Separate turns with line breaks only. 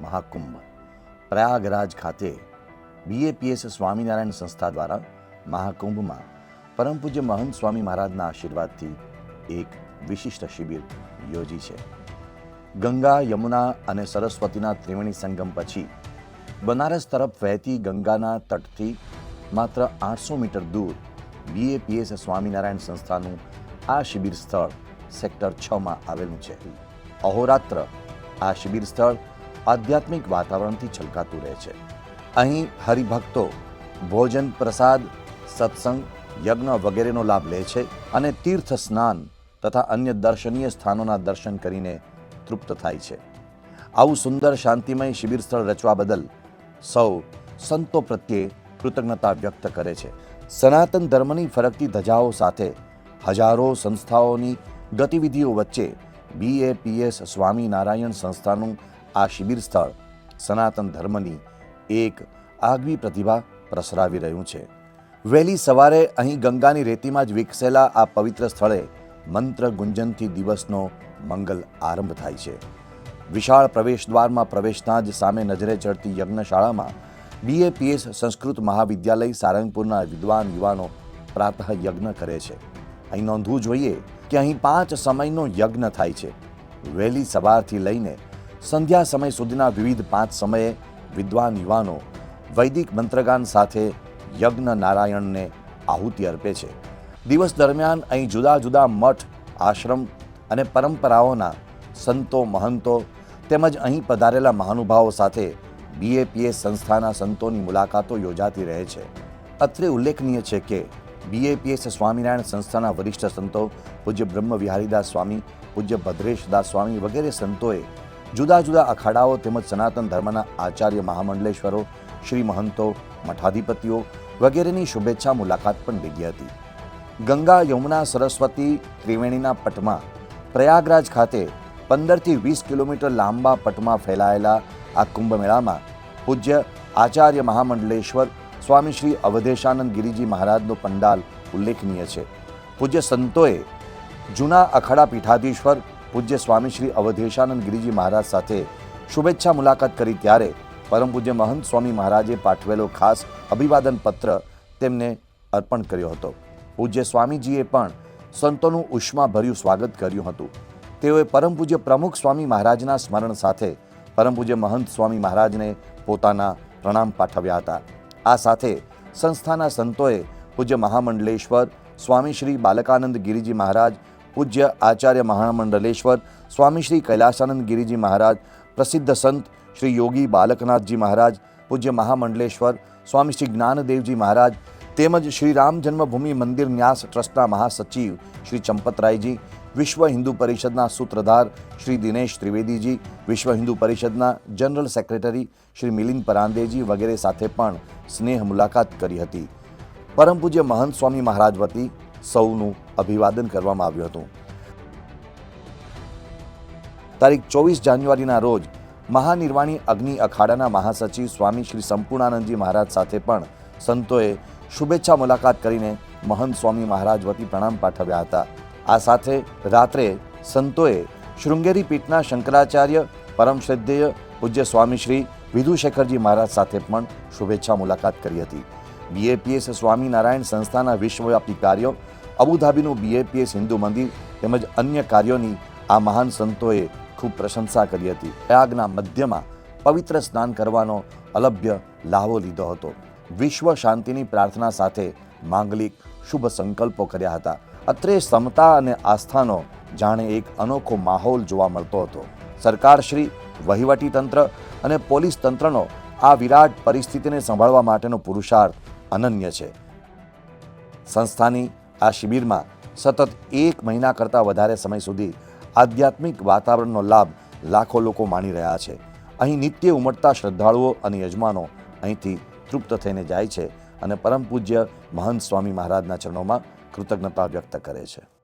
મહાકુંભ, પ્રયાગરાજ ખાતે બીએપીએસ સ્વામિનારાયણ સંસ્થા દ્વારા મહાકુંભમાં પરમ પૂજ્ય મહંત સ્વામી મહારાજના આશીર્વાદથી એક વિશિષ્ટ શિબિર યોજી છે. ગંગા, યમુના અને સરસ્વતીના ત્રિવેણી સંગમ પછી બનારસ તરફ વહેતી ગંગાના તટથી માત્ર આઠસો મીટર દૂર બીએપીએસ સ્વામિનારાયણ સંસ્થાનું આ શિબિર સ્થળ સેક્ટર છમાં આવેલું છે. અહોરાત્ર આ શિબિર સ્થળ આધ્યાત્મિક વાતાવરણથી છલકાતું રહે છે. અહીં હરિભક્તો ભોજન, પ્રસાદ, સત્સંગ, યજ્ઞ વગેરેનો લાભ લે છે અને તીર્થ સ્નાન તથા અન્ય દર્શનીય સ્થાનોના દર્શન કરીને તૃપ્ત થાય છે. આવું સુંદર શાંતિમય શિબિર સ્થળ રચવા બદલ સૌ સંતો પ્રત્યે કૃતજ્ઞતા વ્યક્ત કરે છે. સનાતન ધર્મની ફરકતી ધજાઓ સાથે હજારો સંસ્થાઓની ગતિવિધિઓ વચ્ચે બીએપીએસ સ્વામિનારાયણ સંસ્થાનું આ શિબિર સ્થળ સનાતન ધર્મની એક આગવી પ્રતિભા પ્રસરાવી રહ્યું છે. વહેલી સવારે અહીં ગંગાની રેતીમાં જ વિકસેલા આ પવિત્ર સ્થળે મંત્ર ગુંજનથી દિવસનો મંગલ આરંભ થાય છે. વિશાળ પ્રવેશદ્વારમાં પ્રવેશતા જ સામે નજરે ચડતી યજ્ઞશાળામાં બીએપીએસ સંસ્કૃત મહાવિદ્યાલય સારંગપુરના વિદ્વાન યુવાનો પ્રાતઃ યજ્ઞ કરે છે. અહીં નોંધવું જોઈએ કે અહીં પાંચ સમયનો યજ્ઞ થાય છે. વહેલી સવારથી લઈને સંધ્યા સમય સુધીના વિવિધ પાંચ સમયે વિદ્વાન યુવાનો વૈદિક મંત્રગાન સાથે યજ્ઞ નારાયણને આહુતિ અર્પે છે. દિવસ દરમિયાન અહીં જુદા જુદા મઠ, આશ્રમ અને પરંપરાઓના સંતો, મહંતો તેમજ અહીં પધારેલા મહાનુભાવો સાથે બીએપીએસ સંસ્થાના સંતોની મુલાકાતો યોજાતી રહે છે. અત્રે ઉલ્લેખનીય છે કે બીએપીએસ સ્વામિનારાયણ સંસ્થાના વરિષ્ઠ સંતો પૂજ્ય બ્રહ્મ વિહારીદાસ સ્વામી, પૂજ્ય ભદ્રેશદાસ સ્વામી વગેરે સંતોએ જુદા જુદા અખાડાઓ તેમજ સનાતન ધર્મના આચાર્ય મહામંડલેશ્વરો, શ્રી મહંતો, મઠાધિપતિઓ વગેરેની શુભેચ્છા મુલાકાત પણ લીધી હતી. ગંગા, યમુના, સરસ્વતી, ત્રિવેણીના પટમાં પ્રયાગરાજ ખાતે પંદરથી વીસ કિલોમીટર લાંબા પટમાં ફેલાયેલા આ કુંભ મેળામાં પૂજ્ય આચાર્ય મહામંડલેશ્વર, સ્વામી શ્રી અવધેશાનંદ ગિરિજી મહારાજનો પંડાલ ઉલ્લેખનીય છે. પૂજ્ય સંતોએ જૂના અખાડા પીઠાધીશ્વર પૂજ્ય સ્વામી શ્રી અવધેશાનંદ ગિરિજી મહારાજ સાથે શુભેચ્છા મુલાકાત કરી ત્યારે પરમ પૂજ્ય મહંત સ્વામી મહારાજે પાઠવેલો ખાસ અભિવાદન પત્ર તેમને અર્પણ કર્યો હતો. પૂજ્ય સ્વામીજીએ પણ સંતોનું ઉષ્માભર્યું સ્વાગત કર્યું હતું. તેઓએ પરમ પૂજ્ય પ્રમુખ સ્વામી મહારાજના સ્મરણ સાથે પરમ પૂજ્ય મહંત સ્વામી મહારાજને પોતાના પ્રણામ પાઠવ્યા હતા. આ સાથે સંસ્થાના સંતોએ પૂજ્ય મહામંડલેશ્વર, સ્વામી શ્રી બાલકાનંદ ગિરિજી મહારાજ પૂજ્ય આચાર્ય મહામંડલેશ્વર, સ્વામી શ્રી કૈલાસાનંદ ગિરિજી મહારાજ, પ્રસિદ્ધ સંત શ્રી યોગી બાલકનાથજી મહારાજ, પૂજ્ય મહામંડલેશ્વર, સ્વામી શ્રી જ્ઞાનદેવજી મહારાજ, તેમજ શ્રી રામ જન્મભૂમિ મંદિર ન્યાસ ટ્રસ્ટના મહાસચિવ શ્રી ચંપતરાયજી, વિશ્વ હિન્દુ પરિષદના સૂત્રધાર શ્રી દિનેશ ત્રિવેદીજી, વિશ્વ હિન્દુ પરિષદના જનરલ સેક્રેટરી શ્રી મિલિંદ પરાંદેજી વગેરે સાથે પણ સ્નેહ મુલાકાત કરી હતી. પરમ પૂજ્ય મહંત સ્વામી મહારાજ વતી સૌનું અભિવાદન કરવામાં આવ્યું હતું. તારીખ ચોવીસ જાન્યુઆરીના રોજ મહાનિર્વાણી અગ્નિ અખાડાના મહાસચિવ સ્વામી શ્રી સંપૂર્ણાનંદજી મહારાજ સાથે પણ સંતોએ શુભેચ્છા મુલાકાત કરીને મહંત સ્વામી મહારાજ વતી પ્રણામ પાઠવ્યા હતા. આ સાથે રાત્રે સંતોએ શૃંગેરી પીઠના શંકરાચાર્ય પરમ શ્રદ્ધેય પૂજ્ય સ્વામી શ્રી વિધુશેખરજી મહારાજ સાથે પણ શુભેચ્છા મુલાકાત કરી હતી. બીએપીએસ સ્વામિનારાયણ સંસ્થાના વિશ્વવ્યાપી કાર્યો અબુધાબીનું બીએપીએસ હિન્દુ મંદિર તેમજ અન્ય કાર્યોની આ મહાન સંતોએ ખૂબ પ્રશંસા કરી હતી. પ્રયાગના મધ્યમાં પવિત્ર સ્નાન કરવાનો અલભ્ય લાહવો લીધો હતો. વિશ્વ શાંતિની પ્રાર્થના સાથે માંગલિક શુભ સંકલ્પો કર્યા હતા. અત્રે સમતા અને આસ્થાનો જાણે એક અનોખો માહોલ જોવા મળતો હતો. સરકારશ્રી વહીવટી તંત્ર અને પોલીસ તંત્રનો આ વિરાટ પરિસ્થિતિને સંભાળવા માટેનો પુરુષાર્થ અનન્ય છે. સંસ્થાની આ શિબિરમાં સતત એક મહિના કરતાં વધારે સમય સુધી આધ્યાત્મિક વાતાવરણનો લાભ લાખો લોકો માણી રહ્યા છે. અહીં નિત્ય ઉમટતા શ્રદ્ધાળુઓ અને યજમાનો અહીંથી તૃપ્ત થઈને જાય છે અને પરમ પૂજ્ય મહંત સ્વામી મહારાજના ચરણોમાં કૃતજ્ઞતા વ્યક્ત કરે છે.